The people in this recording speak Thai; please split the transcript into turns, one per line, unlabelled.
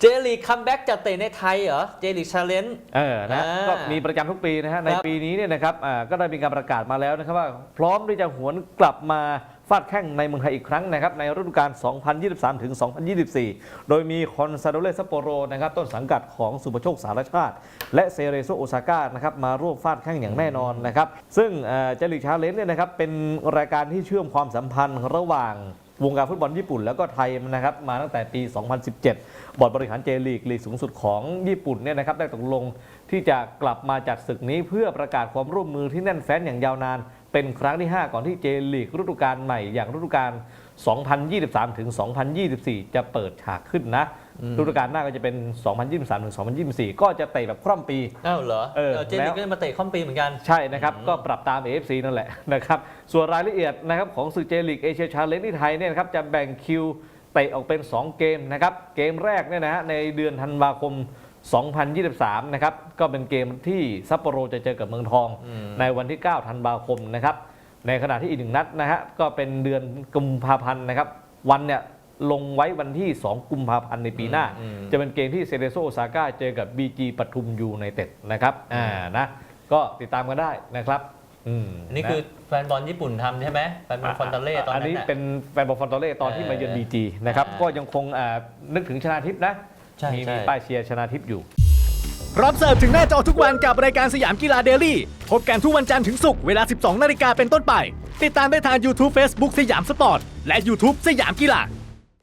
เจลีกคัมแบ็กจะเตะในไทยเหรอ เจลีกชาเลนจ์
เออนะ
อ่า
ก็มีประจำทุกปีนะฮะใน
ครับ
ปีนี้เนี่ยนะครับอ่าก็ได้มีการประกาศมาแล้วนะครับว่าพร้อมที่จะหวนกลับมาฟาดแข้งในเมืองไทยอีกครั้งนะครับในฤดูกาล 2023 ถึง 2024 โดยมีคอนซาโดเลซัปโปโรนะครับต้นสังกัดของสุปโชคสารชาติ และเซเรโซโอซาก้านะครับมาร่วมฟาดแข้งอย่างแน่นอนนะครับซึ่งเอ่อเจลีกชาเลนจ์เนี่ยนะครับเป็นรายการที่เชื่อมความสัมพันธ์ระหว่าง วงการฟุตบอลญี่ปุ่นแล้วก็ไทยนะครับมาตั้งแต่ปี 2017 บอร์ดบริหารเจลีกลีกสูงสุดของญี่ปุ่นเนี่ยนะครับได้ตกลงที่จะกลับมาจัดศึกนี้เพื่อประกาศความร่วมมือที่แน่นแฟ้นอย่างยาวนาน เป็นครั้งที่ 5 ก่อนที่เจลีกฤดูกาลใหม่อย่างฤดูกาล 2023 ถึง 2024 จะเปิดฉากขึ้นนะฤดูกาลหน้าก็จะเป็น 2023 ถึง 2024 ก็จะเตะแบบคร่ำปี
อ้าวเหรอ
เออ
เจลีก
แล้ว
ก็จะมาเตะข้อมปีเหมือนกัน
ใช่นะครับ ก็ปรับตาม AFC นั่นแหละนะครับ ส่วนรายละเอียดนะครับของศึกเจลีกเอเชียชาเลนจ์ที่ไทยเนี่ยนะครับจะแบ่งคิวเตะออกเป็น 2 เกมนะครับ เกมแรกเนี่ยนะฮะในเดือนธันวาคม 2023 นะครับ ก็เป็นเกมที่ซัปโปโรจะเจอกับเมืองทอง
อืม
ในวันที่ 9 ธันวาคมนะครับ ในขณะที่อีกหนึ่งนัดนะฮะก็เป็นเดือนกุมภาพันธ์นะครับ วันเนี่ยลงไว้วันที่ 2 กุมภาพันธ์ในปีหน้า
อืม
จะเป็นเกมที่เซเรโซโอซาก้าเจอกับ BG ปทุมยูไนเต็ดนะครับอ่านะก็ติดตามกันได้นะครับอืม
อันนี่คือแฟนบอลญี่ปุ่นทำใช่ไหมแฟนบอลฟอนตาเล่ตอน
อั
นั้น
นี้
น่ะ
เป็นแฟนบอลฟอนตาเล่ตอนที่มาเยือน
เออ
บีจีนะครับ
อ่า
ก็ยังคงอ่านึกถึงชนาทิพย์นะ
ใช่
มี
ใช่
มีป้ายเชียร์ชนาทิพย์อยู่
พร้อมเสิร์ฟถึงหน้าจอทุกวันกับรายการสยามกีฬาเดลี่ พบกันทุกวันจันทร์ถึงศุกร์เวลา 12 นาฬิกาเป็นต้นไป ติดตามได้ทาง YouTube Facebook สยามสปอร์ต และ YouTube สยามกีฬา